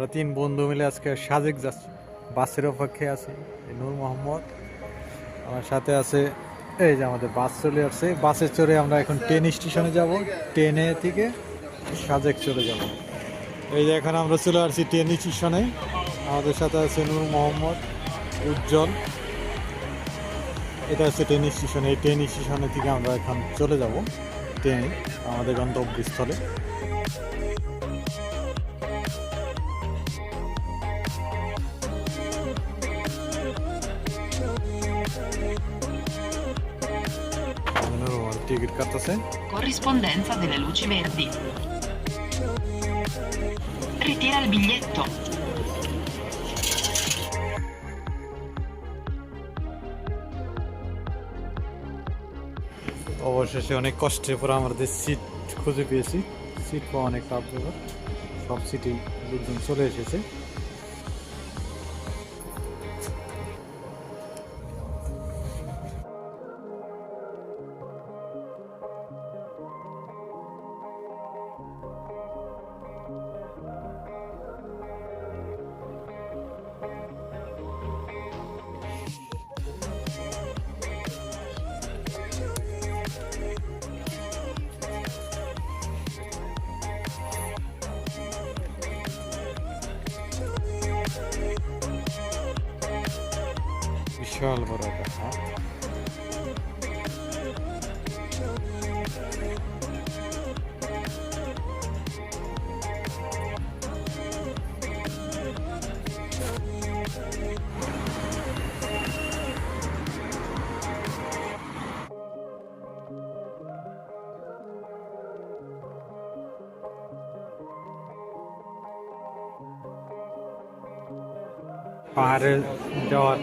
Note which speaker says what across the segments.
Speaker 1: আমরা তিন বন্ধু মিলে আজকে সাজেক যাচ্ছি। বাসের অপেক্ষায় আছি নূর মোহাম্মদ। আমার সাথে আছে, এই যে আমাদের বাস চলে আসছে। বাসে চড়ে আমরা এখন ট্রেন স্টেশনে যাব। ট্রেনে থেকে সাজেক চলে যাব। এই যে এখন আমরা চলে আসছি ট্রেন স্টেশনে আমাদের সাথে আছে নূর মোহাম্মদ, উজ্জ্বল। এটা হচ্ছে ট্রেন স্টেশন এই ট্রেন স্টেশনে থেকে আমরা এখন চলে যাব। ট্রেনে আমাদের গন্তব্যস্থলে। টিকিট কাটতেছে
Speaker 2: Corrispondenza delle luci verdi. Ritira il biglietto.
Speaker 1: অবশেষে অনেক কষ্টের পর আমাদের সিট খুঁজে পেয়েছি সিট পাওয়া অনেক টাফ সব সিটেই লোকজন চলে এসেছে বিশাল বড় একটা হাট পাহাড়ে যাওয়ার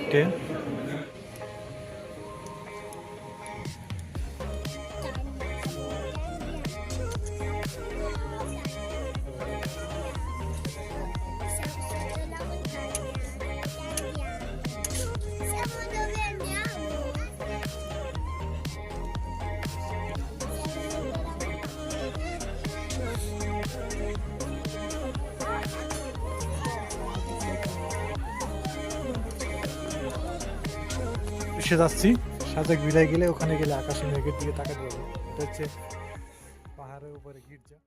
Speaker 1: এসে যাচ্ছি। সাজেক বিলাই গেলে ওখানে গেলে আকাশে মেঘের দিকে তাকাতে হবে। এটা হচ্ছে পাহাড়ের উপরে গির্জা